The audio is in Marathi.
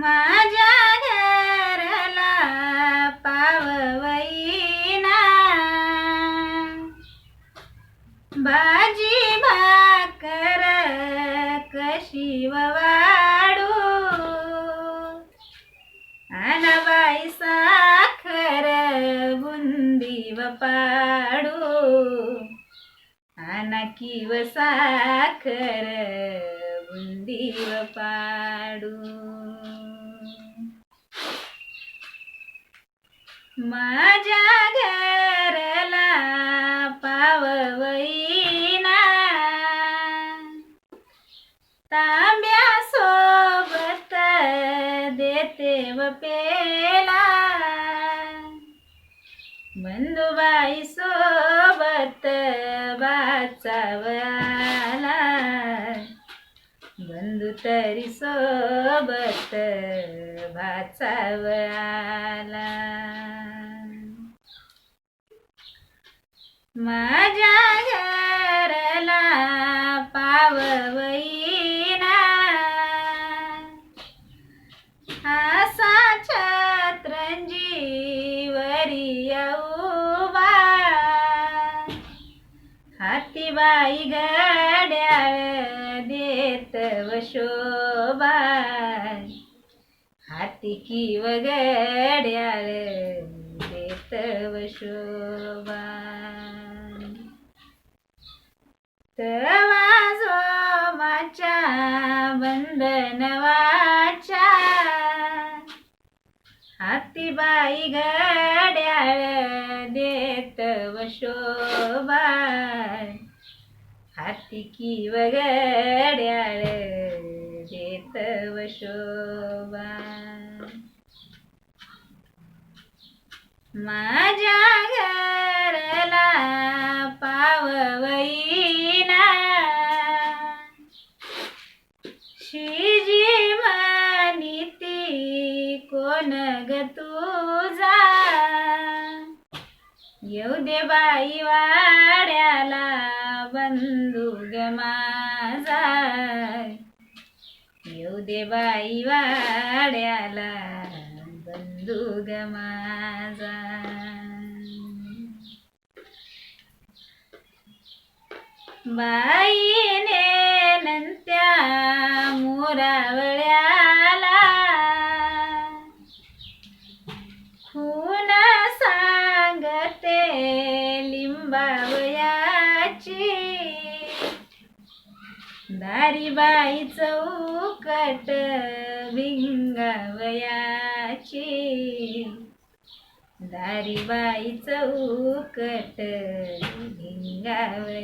माझ्या घराला पाववईना. भाजी भाकर कशी वाडू अनबाई साखर बुंदी व पाडू. अनकी व साखर बुंदी व पाडू. माझ्या घरला पाववईना. तांब्या सोबत देते व पेला. बंधुबाई सोबत बाचावला बंधू तरी सोबत भाचावला माझ्या घरला पाववईना. असा छत्रंजीवरी वरी उभा हातीबाई गड्याळ हाती वगड्याळ देतव देत व शोभा तवा सोमाच्या बंधनवाच्या हातीबाई गड्याळ देत व शोभा हाती किव गड्याळ देत व शोभा माझ्या घरला पाववईना शिजी मानिती कोण ग तुझा? येऊ दे बाई वाड्याला बंधू ग माझा. येऊ दे बाई वाड्याला बंधू ग माझा. बाईने नंत्या मोरावळ्याला. खून सांगते लिंबावयाची दारीबाई चौकट भिंगावया ची दारीबाई चौकट भिंगावयाची